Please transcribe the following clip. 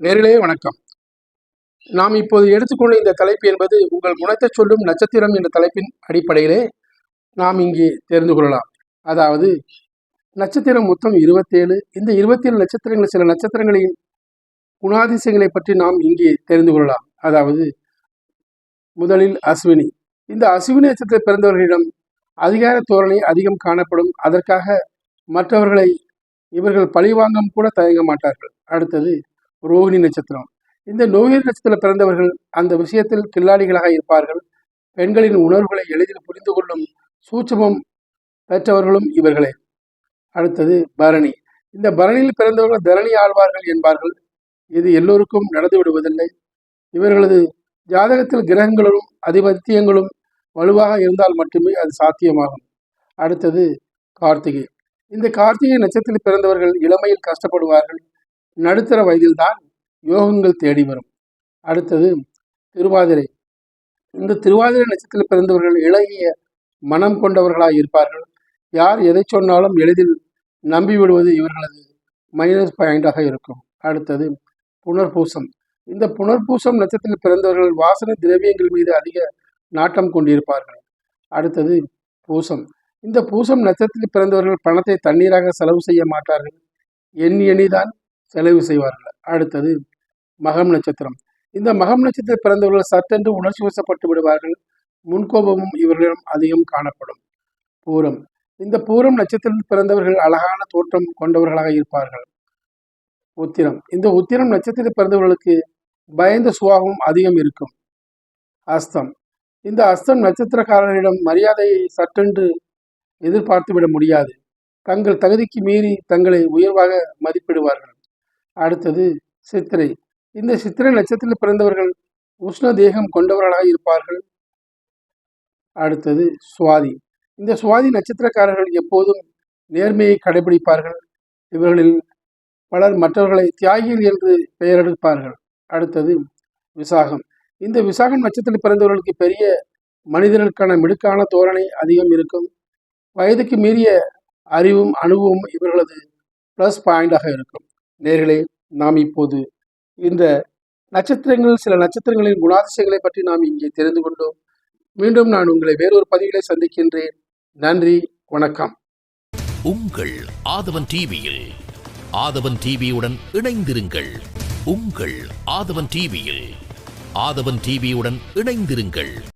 நேரிலே வணக்கம். நாம் இப்போது எடுத்துக்கொண்ட இந்த தலைப்பு என்பது உங்கள் குணத்தை சொல்லும் நட்சத்திரம் என்ற தலைப்பின் அடிப்படையிலே நாம் இங்கே தெரிந்து கொள்ளலாம். அதாவது நட்சத்திரம் மொத்தம் இருபத்தேழு. இந்த இருபத்தேழு நட்சத்திரங்கள் சில நட்சத்திரங்களின் குணாதிசயங்களை பற்றி நாம் இங்கே தெரிந்து கொள்ளலாம். அதாவது முதலில் அஸ்வினி. இந்த அஸ்வினி நட்சத்திரம் பிறந்தவர்களிடம் அதிகார தோரணை அதிகம் காணப்படும். அதற்காக மற்றவர்களை இவர்கள் பழிவாங்கம் கூட தயங்க மாட்டார்கள். அடுத்தது ரோகிணி நட்சத்திரம். இந்த ரோகிணி நட்சத்திரம் பிறந்தவர்கள் அந்த விஷயத்தில் கில்லாடிகளாக இருப்பார்கள். பெண்களின் உணர்வுகளை எளிதில் புரிந்து கொள்ளும் சூட்சமம் பெற்றவர்களும் இவர்களே. அடுத்தது பரணி. இந்த பரணியில் பிறந்தவர்கள் தரணி ஆழ்வார்கள் என்பார்கள். இது எல்லோருக்கும் நடந்து விடுவதில்லை. இவர்களது ஜாதகத்தில் கிரகங்களும் அதிபத்தியங்களும் வலுவாக இருந்தால் மட்டுமே அது சாத்தியமாகும். அடுத்தது கார்த்திகை. இந்த கார்த்திகை நட்சத்திரத்தில் பிறந்தவர்கள் இளமையில் கஷ்டப்படுவார்கள். நடுத்தர வயதில்தான் யோகங்கள் தேடி வரும். அடுத்தது திருவாதிரை. இந்த திருவாதிரை நட்சத்திரத்தில் பிறந்தவர்கள் இளகிய மனம் கொண்டவர்களாக இருப்பார்கள். யார் எதை சொன்னாலும் எளிதில் நம்பி விடுவது இவர்களது மைனஸ் பாயிண்டாக இருக்கும். அடுத்தது புனர்பூசம். இந்த புனர்பூசம் நட்சத்திரத்தில் பிறந்தவர்கள் வாசனை திரவியங்கள் மீது அதிக நாட்டம் கொண்டிருப்பார்கள். அடுத்தது பூசம். இந்த பூசம் நட்சத்திரத்தில் பிறந்தவர்கள் பணத்தை தண்ணீராக செலவு செய்ய மாட்டார்கள். எண்ணி எண்ணிதான் செலவு செய்வார்கள். அடுத்தது மகம் நட்சத்திரம். இந்த மகம் நட்சத்திர பிறந்தவர்கள் சட்டென்று உணர்ச்சி வசப்பட்டு விடுவார்கள். முன்கோபமும் இவர்களிடம் அதிகம் காணப்படும். பூரம். இந்த பூரம் நட்சத்திரத்தில் பிறந்தவர்கள் அழகான தோற்றம் கொண்டவர்களாக இருப்பார்கள். உத்திரம். இந்த உத்திரம் நட்சத்திரத்தில் பிறந்தவர்களுக்கு பயந்த சுபாவம் அதிகம் இருக்கும். அஸ்தம். இந்த அஸ்தம் நட்சத்திரக்காரர்களிடம் மரியாதையை சட்டென்று எதிர்பார்த்து விட முடியாது. தங்கள் தகுதிக்கு மீறி தங்களை உயர்வாக மதிப்பிடுவார்கள். அடுத்தது சித்திரை. இந்த சித்திரை நட்சத்திரத்தில் பிறந்தவர்கள் உஷ்ண தேகம் கொண்டவர்களாக இருப்பார்கள். அடுத்தது சுவாதி. இந்த சுவாதி நட்சத்திரக்காரர்கள் எப்போதும் நேர்மையை கடைபிடிப்பார்கள். இவர்களில் பலர் மற்றவர்களை தியாகிகள் என்று பெயரெடுப்பார்கள். அடுத்தது விசாகம். இந்த விசாகம் நட்சத்திரத்தில் பிறந்தவர்களுக்கு பெரிய மனிதர்களுக்கான மிடுக்கான தோரணை அதிகம் இருக்கும். வயதுக்கு மீறிய அறிவும் அனுபவமும் இவர்களது ப்ளஸ் பாயிண்டாக இருக்கும். நேர்களே நாம் இப்போது இந்த நட்சத்திரங்கள் சில நட்சத்திரங்களின் குணாதிசயங்களை பற்றி நாம் இங்கே தெரிந்து கொண்டோம். மீண்டும் நான் உங்களை வேறொரு பதிவிலை சந்திக்கின்றேன். நன்றி வணக்கம். உங்கள் ஆதவன் டிவியில் ஆதவன் டிவியுடன் இணைந்திருங்கள். உங்கள் ஆதவன் டிவியில் ஆதவன் டிவியுடன் இணைந்திருங்கள்.